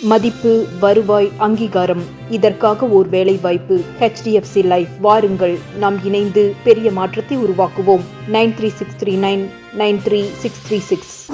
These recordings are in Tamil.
மதிப்பு வருவாய் அங்கீகாரம். இதற்காக ஓர் வேலை வாய்ப்பு ஹெச்டிஎஃப்சி லைஃப் வாருங்கள். நாம் இணைந்து பெரிய மாற்றத்தை உருவாக்குவோம். Nine three six three nine nine three six three six.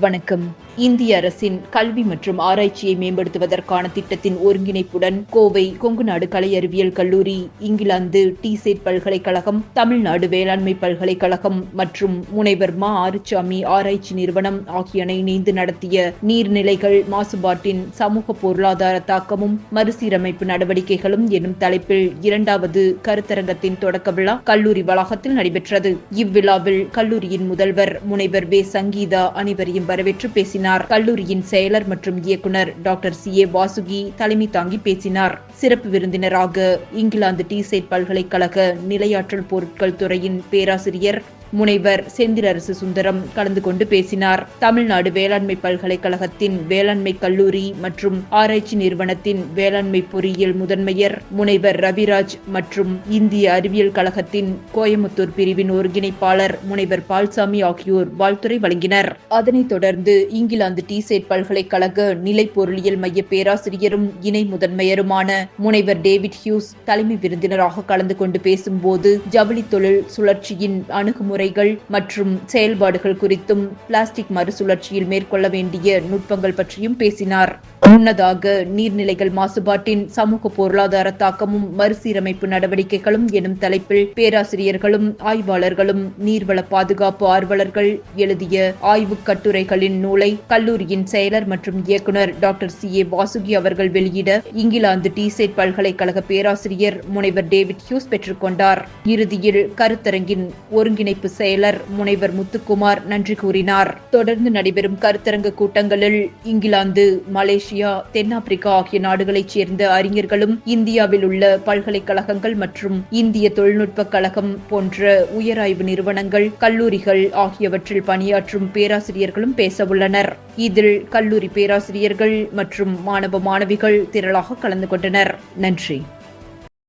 வணக்கம். இந்திய அரசின் கல்வி மற்றும் ஆராய்ச்சியை மேம்படுத்துவதற்கான திட்டத்தின் ஒருங்கிணைப்புடன் கோவை கொங்குநாடு கலை அறிவியல் கல்லூரி இங்கிலாந்து டிசெட் பல்கலைக்கழகம் தமிழ்நாடு வேளாண்மை பல்கலைக்கழகம் மற்றும் முனைவர் மா ஆறுசாமி ஆராய்ச்சி நிறுவனம் ஆகியன இணைந்து நடத்திய நீர்நிலைகள் மாசுபாட்டின் சமூக பொருளாதார தாக்கமும் மறுசீரமைப்பு நடவடிக்கைகளும் எனும் தலைப்பில் இரண்டாவது கருத்தரங்கத்தின் தொடக்க விழா கல்லூரி வளாகத்தில் நடைபெற்றது. இவ்விழாவில் கல்லூரியின் முதல்வர் முனைவர் வே சங்கீதா அனைவரையும் வரவேற்று பேசினார். கல்லூரியின் செயலர் மற்றும் இயக்குனர் டாக்டர் சி. ஏ. வாசுகி தலைமை தாங்கி பேசினார். சிறப்பு விருந்தினராக இங்கிலாந்து டிசைட் பல்கலைக்கழக நிலையாற்றல் பொருட்கள் துறையின் பேராசிரியர் முனைவர் செந்திலரசு சுந்தரம் கலந்து கொண்டு பேசினார். தமிழ்நாடு வேளாண்மை பல்கலைக்கழகத்தின் வேளாண்மை கல்லூரி மற்றும் ஆராய்ச்சி நிறுவனத்தின் வேளாண்மை பொறியியல் முதன்மையர் முனைவர் ரவிராஜ் மற்றும் இந்திய அறிவியல் கழகத்தின் கோயமுத்தூர் பிரிவின் ஒருங்கிணைப்பாளர் முனைவர் பால்சாமி ஆகியோர் வாழ்த்துரை வழங்கினர். அதனைத் தொடர்ந்து இங்கிலாந்து டிசெட் பல்கலைக்கழக நிலை பொருளியல் மைய பேராசிரியரும் இணை முதன்மையருமான முனைவர் டேவிட் ஹியூஸ் தலைமை விருந்தினராக கலந்து கொண்டு பேசும்போது ஜவுளி தொழில் சுழற்சியின் அணுகுமுறை முறைகள் மற்றும் செயல்பாடுகள் குறித்தும் பிளாஸ்டிக் மறுசுழற்சியில் மேற்கொள்ள வேண்டிய நுட்பங்கள் பற்றியும் பேசினார். முன்னதாக நீர்நிலைகள் மாசுபாட்டின் சமூக பொருளாதார தாக்கமும் மறுசீரமைப்பு நடவடிக்கைகளும் எனும் தலைப்பில் பேராசிரியர்களும் ஆய்வாளர்களும் நீர்வள பாதுகாப்பு ஆர்வலர்கள் எழுதிய ஆய்வுக் கட்டுரைகளின் நூலை கல்லூரியின் செயலர் மற்றும் இயக்குநர் டாக்டர் சி. ஏ. வாசுகி அவர்கள் வெளியிட இங்கிலாந்து டிசெட் பல்கலைக்கழக பேராசிரியர் முனைவர் டேவிட் ஹியூஸ் பெற்றுக்கொண்டார் இறுதியில் கருத்தரங்கின் ஒருங்கிணைப்பு செயலர் முனைவர் முத்துக்குமார் நன்றி கூறினார். தொடர்ந்து நடைபெறும் கருத்தரங்கு கூட்டங்களில் இங்கிலாந்து மலேசியா தென்னாப்பிரிக்கா ஆகிய நாடுகளைச் சேர்ந்த அறிஞர்களும் இந்தியாவில் உள்ள பல்கலைக்கழகங்கள் மற்றும் இந்திய தொழில்நுட்ப கழகம் போன்ற உயராய்வு நிறுவனங்கள் கல்லூரிகள் ஆகியவற்றில் பணியாற்றும் பேராசிரியர்களும் பேசவுள்ளனர் இதில் கல்லூரி பேராசிரியர்கள் மற்றும் மாணவ மாணவிகள் திரளாக கலந்து கொண்டனர். நன்றி.